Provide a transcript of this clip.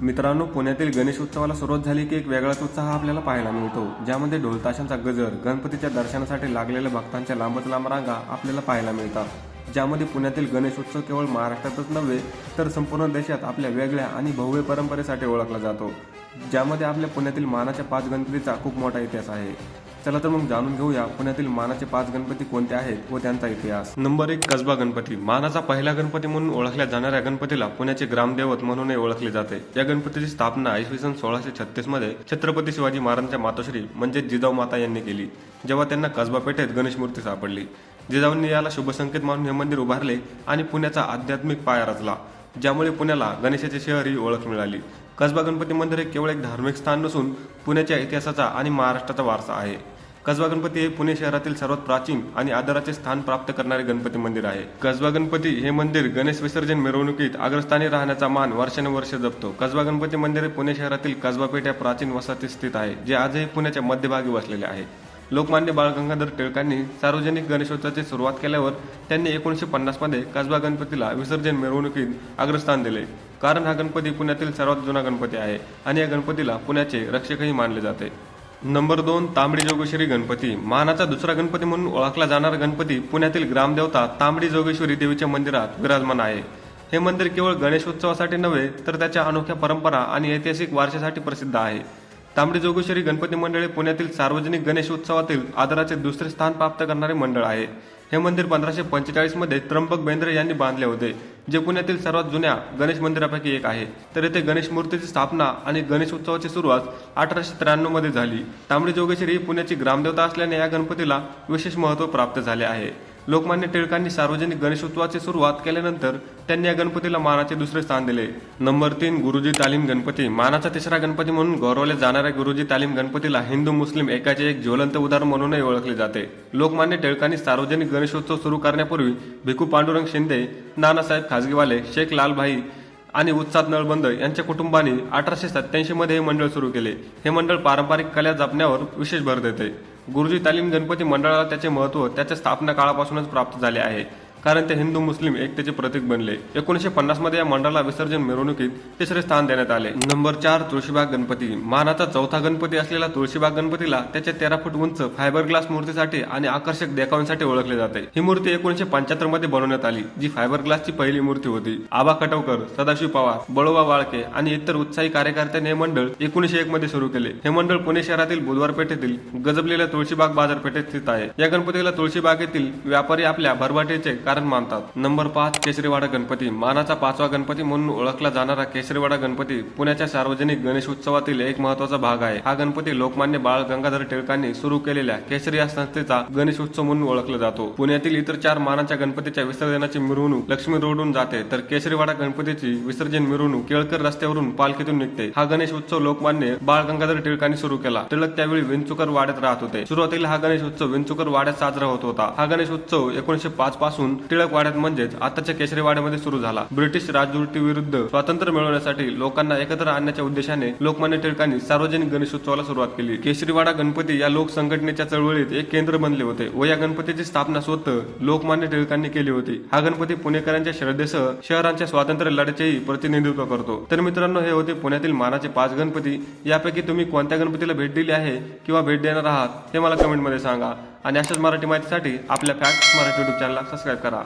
मित्रांनो पुण्यातील गणेश उत्सवाला सुरुवात झाली की एक वेगळाच उत्साह आपल्याला पाहायला मिळतो ज्यामध्ये ढोलताशांचा गजर गणपतीच्या दर्शनासाठी लागलेल्या भक्तांच्या लांबच लांब रांगा आपल्याला पाहायला मिळतात. ज्यामध्ये पुण्यातील गणेश उत्सव केवळ महाराष्ट्रातच नव्हे तर संपूर्ण देशात आपल्या वेगळ्या आणि भव्य परंपरेसाठी ओळखला जातो ज्यामध्ये आपल्या पुण्यातील मानाच्या पाच गणपतीचा खूप मोठा इतिहास आहे. चला तर मग जाणून घेऊया पुण्यातील मानाचे पाच गणपती कोणते आहेत व त्यांचा इतिहास. नंबर एक कसबा गणपती. मानाचा पहिला गणपती म्हणून ओळखल्या जाणाऱ्या गणपतीला पुण्याचे ग्रामदेवत म्हणूनही ओळखले जाते. या गणपतीची स्थापना इसवी सन सोळाशे छत्तीसमध्ये छत्रपती शिवाजी महाराजांच्या मातोश्री म्हणजे जिजाऊ माता यांनी केली जेव्हा त्यांना कसबा पेठेत गणेश मूर्ती सापडली. जिजाऊंनी याला शुभसंकेत मानून हे मंदिर उभारले आणि पुण्याचा आध्यात्मिक पाया रचला ज्यामुळे पुण्याला गणेशाचे शहर ही ओळख मिळाली. कसबा गणपती मंदिर हे केवळ एक धार्मिक स्थान नसून पुण्याच्या इतिहासाचा आणि महाराष्ट्राचा वारसा आहे. कसबा गणपती हे पुणे शहरातील सर्वात प्राचीन आणि आदराचे स्थान प्राप्त करणारे गणपती मंदिर आहे. कसबा गणपती हे मंदिर गणेश विसर्जन मिरवणुकीत अग्रस्थानी राहण्याचा मान वर्षानुवर्ष जपतो. कसबा गणपती मंदिर हे पुणे शहरातील कसबा पेठ या प्राचीन वसाहतीत स्थित आहे जे आजही पुण्याच्या मध्यभागी वसलेले आहे. लोकमान्य बाळ गंगाधर टिळकांनी सार्वजनिक गणेशोत्सवाची सुरुवात केल्यावर त्यांनी एकोणीसशे पन्नासमध्ये कसबा गणपतीला विसर्जन मिरवणुकीत अग्रस्थान दिले. कारण हा गणपती पुण्यातील सर्वात जुना गणपती आहे आणि या गणपतीला पुण्याचे रक्षकही मानले जाते. नंबर दोन तांबडी जोगेश्वरी गणपती. मानाचा दुसरा गणपती म्हणून ओळखला जाणारा गणपती पुण्यातील ग्रामदेवता तांबडी जोगेश्वरी देवीच्या मंदिरात विराजमान आहे. हे मंदिर केवळ गणेशोत्सवासाठी नव्हे तर त्याच्या अनोख्या परंपरा आणि ऐतिहासिक वारशासाठी प्रसिद्ध आहे. तांबडी जोगेश्वरी गणपती मंडळ हे पुण्यातील सार्वजनिक गणेश उत्सवातील आदराचे दुसरे स्थान प्राप्त करणारे मंडळ आहे. हे मंदिर पंधराशे पंचेचाळीसमध्ये त्र्यंबक बेंद्रे यांनी बांधले होते. जे पुण्यातील सर्वात जुन्या गणेश मंदिरापैकी एक आहे. तर येथे गणेश मूर्तीची स्थापना आणि गणेश उत्सवाची सुरुवात अठराशे त्र्याण्णवमध्ये झाली. तांबडी जोगेश्वरी ही पुण्याची ग्रामदेवता असल्याने या गणपतीला विशेष महत्त्व प्राप्त झाले आहे. लोकमान्य टिळकांनी सार्वजनिक गणेशोत्सवाची सुरुवात केल्यानंतर त्यांनी या गणपतीला मानाचे दुसरे स्थान दिले. नंबर तीन गुरुजी तालीम गणपती. मानाचा तिसरा गणपती म्हणून गौरवले जाणाऱ्या गुरुजी तालीम गणपतीला हिंदू मुस्लिम एकाचे एक ज्वलंत उदाहरण म्हणूनही ओळखले जाते. लोकमान्य टिळकांनी सार्वजनिक गणेशोत्सव सुरू करण्यापूर्वी भिकू पांडुरंग शिंदे नानासाहेब खाजगीवाले शेख लालभाई आणि उत्साद नळबंद यांच्या कुटुंबाने अठराशे सत्याऐंशी मध्ये हे मंडळ सुरू केले. हे मंडळ पारंपरिक कला जपण्यावर विशेष भर देते. गुरुजी तालीम गणपती मंडळाला त्याचे महत्त्व त्याच्या स्थापना काळापासूनच प्राप्त झाले आहे. कारण ते हिंदू मुस्लिम एकतेचे प्रतीक बनले. एकोणीसशे पन्नासमध्ये या मंडळाला विसर्जन मिरवणुकीत तिसरे स्थान देण्यात आले. नंबर चार तुळशीबाग गणपती. मानाचा चौथा गणपती असलेला तुळशीबाग गणपतीला त्याच्या तेरा फूट उंच फायबर ग्लास मूर्तीसाठी आणि आकर्षक देखावांसाठी ओळखले जाते. ही मूर्ती एकोणीसशे पंच्याहत्तरमध्ये बनवण्यात आली जी फायबर ग्लासची पहिली मूर्ती होती. आबा खटवकर सदाशिव पवार बळोबा वाळके आणि इतर उत्साही कार्यकर्त्यांनी हे मंडळ एकोणीसशे एक मध्ये सुरू केले. हे मंडळ पुणे शहरातील बुधवार पेठेतील गजबलेल्या तुळशीबाग बाजारपेठेत स्थित आहे. या गणपतीला तुळशीबागेतील व्यापारी आपल्या भरभाटीचे कारण मानतात. नंबर पाच केसरीवाडा गणपती. मानाचा पाचवा गणपती म्हणून ओळखला जाणारा केसरीवाडा गणपती पुण्याच्या सार्वजनिक गणेश उत्सवातील एक महत्त्वाचा भाग आहे. हा गणपती लोकमान्य बाळ गंगाधर टिळकांनी सुरू केलेल्या केसरी या संस्थेचा गणेश उत्सव म्हणून ओळखला जातो. पुण्यातील इतर चार मानाच्या गणपतीच्या विसर्जनाची मिरवणूक लक्ष्मी रोडून जाते तर केसरीवाडा गणपतीची विसर्जन मिरवणूक केळकर रस्त्यावरून पालखीतून निघते. हा गणेश उत्सव लोकमान्य बाळ गंगाधर टिळकांनी सुरू केला. टिळक त्यावेळी विंचुकर वाड्यात राहत होते. सुरुवातीला हा गणेश उत्सव विंचुकर वाड्यात साजरा होत होता. हा गणेश उत्सव एकोणीशे पाच पासून टिळकवाड्यात म्हणजेच आताच्या केशरीवाड्यामध्ये सुरू झाला. ब्रिटिश राजवटीविरुद्ध स्वातंत्र्य मिळवण्यासाठी लोकांना एकत्र आणण्याच्या उद्देशाने लोकमान्य टिळकांनी सार्वजनिक गणेशोत्सवाला सुरुवात केली. केशरीवाडा गणपती या लोक संघटनेच्या चळवळीत एक केंद्र बनले होते व या गणपतीची स्थापना स्वतः लोकमान्य टिळकांनी केली होती. हा गणपती पुणेकरांच्या श्रद्धेसह शहरांच्या स्वातंत्र्य लढ्याचेही प्रतिनिधित्व करतो. तर मित्रांनो हे होते पुण्यातील मानाचे पाच गणपती. यापैकी तुम्ही कोणत्या गणपतीला भेट दिली आहे किंवा भेट देणार आहात हे मला कमेंटमध्ये सांगा. आणि अशाच मराठी माहितीसाठी आपल्या फॅक्ट मराठी यूट्यूब चॅनलला सबस्क्राईब करा.